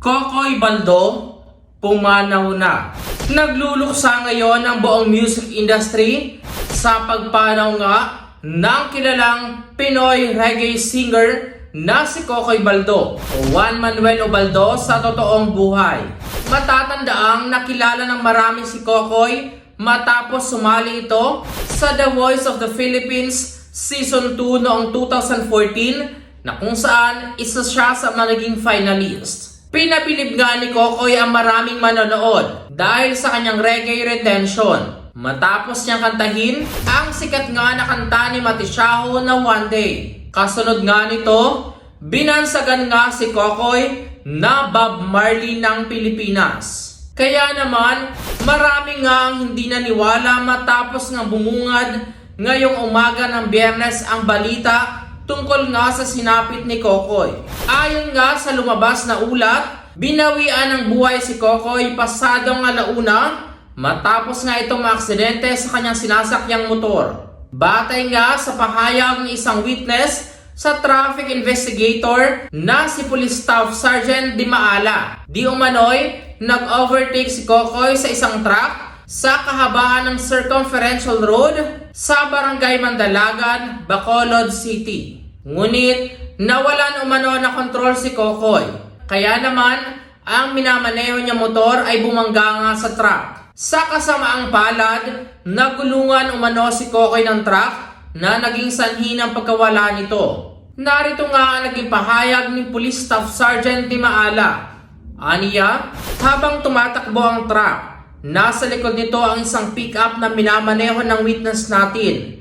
Kokoy Baldo, pumanaw na. Nagluluksa ngayon ang buong music industry sa pagpanaw nga ng kilalang Pinoy reggae singer na si Kokoy Baldo o Juan Manuel Ubaldo sa totoong buhay. Matatandaang nakilala ng marami si Kokoy matapos sumali ito sa The Voice of the Philippines Season 2 noong 2014 na kung saan isa siya sa mga naging finalist. Pinabilib nga ni Kokoy ang maraming manonood dahil sa kanyang reggae retention. Matapos niyang kantahin ang sikat nga na kanta ni Matisyaho na One Day. Kasunod nga nito, binansagan nga si Kokoy na Bob Marley ng Pilipinas. Kaya naman, marami nga ang hindi naniwala matapos nga bumungad ngayong umaga ng biyernes ang balita tungkol nga sa sinapit ni Kokoy. Ayon nga sa lumabas na ulat, binawian ng buhay si Kokoy pasadong alauna matapos nga itong maaksidente sa kanyang sinasakyang motor. Batay nga sa pahayag ng isang witness sa traffic investigator na si Police Staff Sergeant Di Maala. Di umano'y nag-overtake si Kokoy sa isang truck sa kahabaan ng circumferential road sa Barangay Mandalagan, Bacolod City. Ngunit nawalan umano na kontrol si Kokoy. Kaya naman ang minamaneho niya motor ay bumangga nga sa truck. Sa kasamaang palad, nagulungan umano si Kokoy ng truck na naging sanhi ng pagkawala nito. Narito nga ang naging pahayag ni Police Staff Sergeant Di Maala. Aniya, habang tumatakbo ang truck, nasa likod nito ang isang pick-up na minamaneho ng witness natin.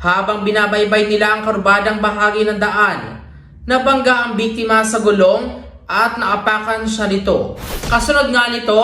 Habang binabaybay nila ang karbadang bahagi ng daan, nabangga ang biktima sa gulong at naapakan siya nito. Kasunod nga nito,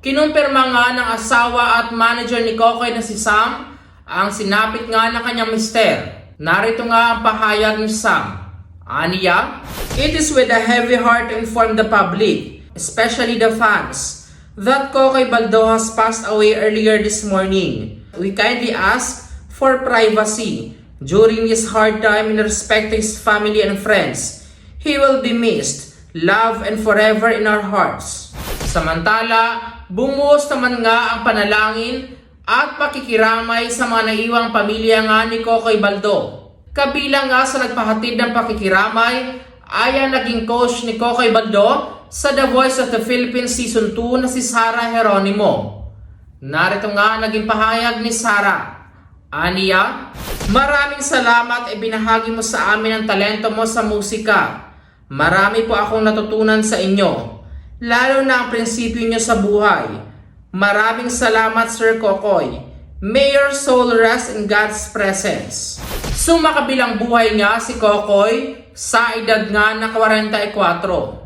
kinumpirma nga ng asawa at manager ni Kokoy na si Sam ang sinapit nga ng kanyang mister. Narito nga ang pahayag ni Sam. Aniya, it is with a heavy heart to inform the public, especially the fans, that Kokoy Baldo has passed away earlier this morning. We kindly ask for privacy during this hard time in respect to his family and friends. He will be missed, loved, and forever in our hearts. Samantala, bumuhos naman nga ang panalangin at pakikiramay sa mga naiwang pamilya nga ni Kokoy Baldo. Kabilang nga sa nagpahatid ng pakikiramay ay ang naging coach ni Kokoy Baldo sa The Voice of the Philippines Season 2 na si Sara Geronimo. Narito nga naging pahayag ni Sara. Aniya, maraming salamat e binahagi mo sa amin ang talento mo sa musika. Marami po akong natutunan sa inyo, lalo na ang prinsipyo niyo sa buhay. Maraming salamat Sir Kokoy. May your soul rest in God's presence. Sumakabilang buhay nga si Kokoy sa edad nga na 44.